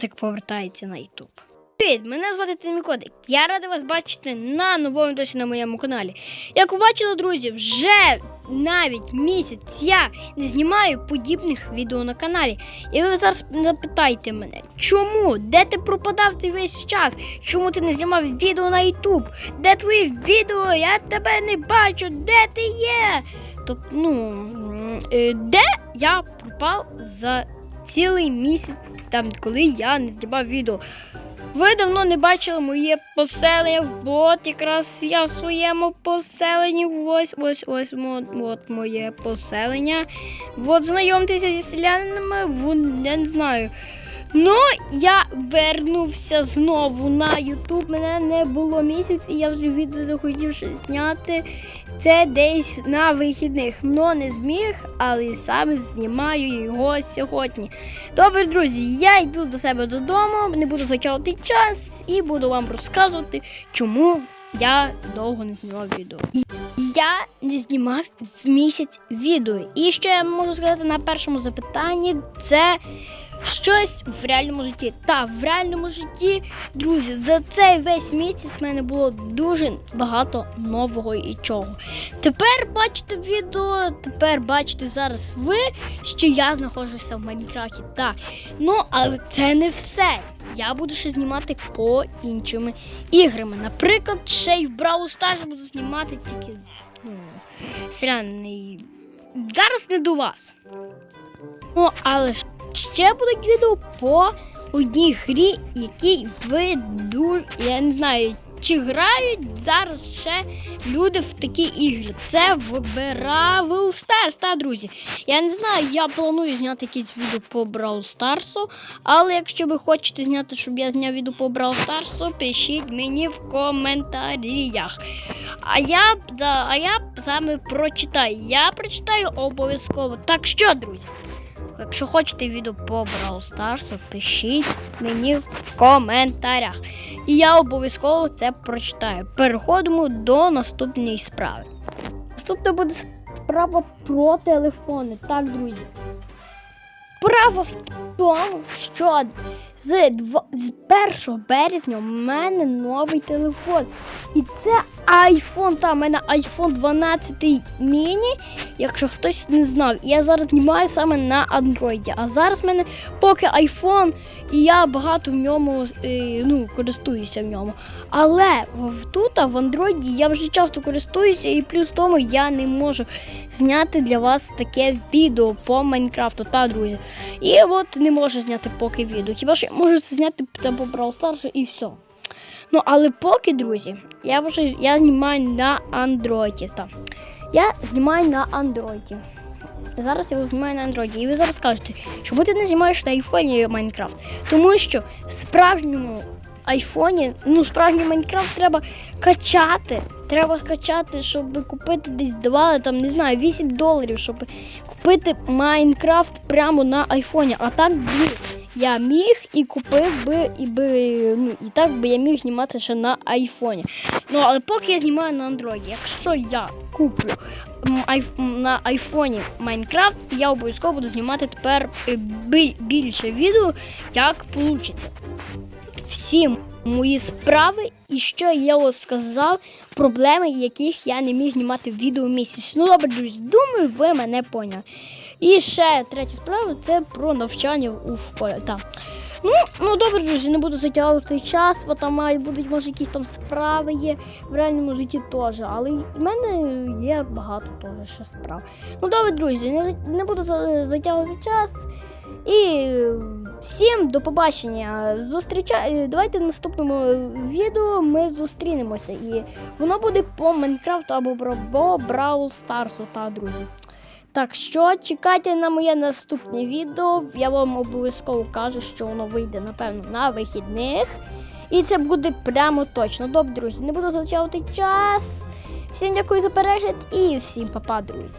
котик повертається на YouTube. Привіт, мене звати Тимікодик. Я радий вас бачити на новому досі на моєму каналі. Як ви бачили, друзі, вже навіть місяць я не знімаю подібних відео на каналі. І ви зараз запитаєте мене, чому? Де ти пропадав цей весь час? Чому ти не знімав відео на YouTube? Де твої відео? Я тебе не бачу, де ти є? Тобто, ну, е, де я пропав за цілий місяць, там, коли я не знімав відео. Ви давно не бачили моє поселення. От якраз я в своєму поселенні. Ось ось ось от, моє поселення. От знайомтеся зі селянами, я не знаю. Ну, я вернувся знову на YouTube. Мене не було місяць, і я вже відео захотів щось зняти. Це десь на вихідних. Но не зміг, але саме знімаю його сьогодні. Добре, друзі, я йду до себе додому, не буду затягувати час і буду вам розказувати, чому я довго не знімав відео. Я не знімав в місяць відео. І що я можу сказати на першому запитанні, це щось в реальному житті. Та в реальному житті, друзі, за цей весь місяць в мене було дуже багато нового і чого. Тепер бачите відео, тепер бачите зараз ви, що я знаходжуся в Майнкрафті. Так. Ну, але це не все. Я буду ще знімати по іншими іграми. Наприклад, ще й в Brawl Stars буду знімати тільки ну, серіальний. Зараз не до вас. Ну, але ще будуть відео по одній грі, якій ви дуже. Я не знаю, чи грають зараз ще люди в такі ігри. Це в Brawl Stars, та, друзі. Я не знаю, я планую зняти якісь відео по Brawl Stars, але якщо ви хочете зняти, щоб я зняв відео по Brawl Stars, пишіть мені в коментарях. А я, да, а я саме прочитаю. Я прочитаю обов'язково. Так що, друзі? Якщо хочете відео по Brawl Stars, пишіть мені в коментарях. І я обов'язково це прочитаю. Переходимо до наступної справи. Наступна буде справа про телефони. Так, друзі. Справа в тому, що з, дво- з 1 березня у мене новий телефон. І це iPhone. Та, у мене iPhone 12 mini, якщо хтось не знав. Я зараз знімаю саме на Android. А зараз в мене поки iPhone, і я багато в ньому е, ну, користуюся в ньому. Але в- тут, в Android, я вже часто користуюся, і плюс тому я не можу зняти для вас таке відео по Майнкрафту, та друзі. І от не можу зняти поки відео. Хіба що я зняти там по Brawl Stars і все. Ну, але поки, друзі, я вже я знімаю на. Так. Я знімаю на Android. Зараз я його знімаю на Android. І ви зараз скажете, чому ти не знімаєш на айфоні Майнкрафт? Тому що в справжньому айфоні, ну, справжній Майнкрафт треба качати. Треба скачати, щоб купити десь 2, там, не знаю, 8 доларів, щоб купити Майнкрафт прямо на айфоні. А так би я міг і купив би, і би, ну, і так би я міг знімати ще на айфоні. Ну, але поки я знімаю на Android, якщо я куплю на айфоні Майнкрафт, я обов'язково буду знімати тепер е, більше відео, як вийде. Всі мої справи, і що я сказав, проблеми, яких я не міг знімати відео місяць. Ну добре, друзі, думаю, ви мене поняли. І ще третя справа це про навчання у школі. Так. Ну, ну добре, друзі, не буду затягувати час, бо там мають будуть, може, якісь там справи є в реальному житті теж. Але в мене є багато теж ще справ. Ну добре, друзі, не, не буду затягувати час. І всім до побачення. Зустріча... е, Давайте в наступному відео ми зустрінемося. І воно буде по Майнкрафту або по Бравл Старсу, та друзі. Так що чекайте на моє наступне відео. Я вам обов'язково кажу, що воно вийде, напевно, на вихідних. І це буде прямо точно. Добре, друзі, не буду затягувати час. Всім дякую за перегляд і всім па-па, друзі.